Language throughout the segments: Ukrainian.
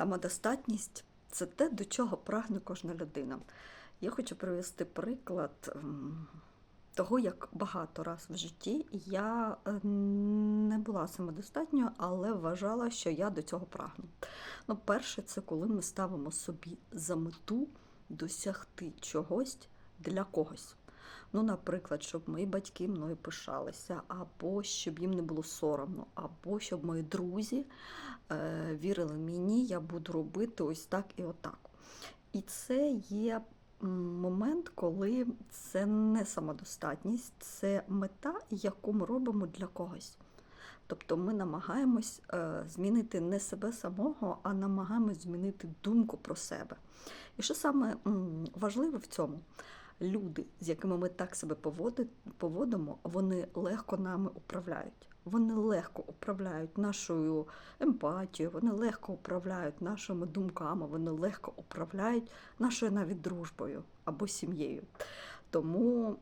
Самодостатність це те, до чого прагне кожна людина. Я хочу привести приклад того, як багато раз в житті я е, не була самодостатньою, але вважала, що я до цього прагну. Ну, перше, це коли ми ставимо собі за мету досягти чогось для когось. Ну, наприклад, щоб мої батьки мною пишалися, або щоб їм не було соромно, або щоб мої друзі е, вірили мені, я буду робити ось так і отак. І це є момент, коли це не самодостатність, це мета, яку ми робимо для когось. Тобто ми намагаємось е, змінити не себе самого, а намагаємось змінити думку про себе. І що саме важливе в цьому? Люди, з якими ми так себе поводимо, вони легко нами управляють. Вони легко управляють нашою емпатією, вони легко управляють нашими думками, вони легко управляють нашою навіть дружбою або сім'єю. Тому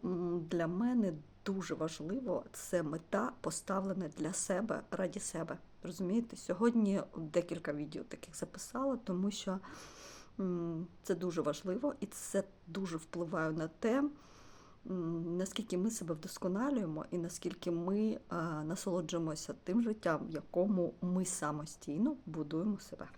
для мене дуже важливо це мета поставлена для себе раді себе. Розумієте, сьогодні декілька відео таких записала, тому що це дуже важливо і це дуже впливає на те, наскільки ми себе вдосконалюємо і наскільки ми е, насолоджуємося тим життям, в якому ми самостійно будуємо себе.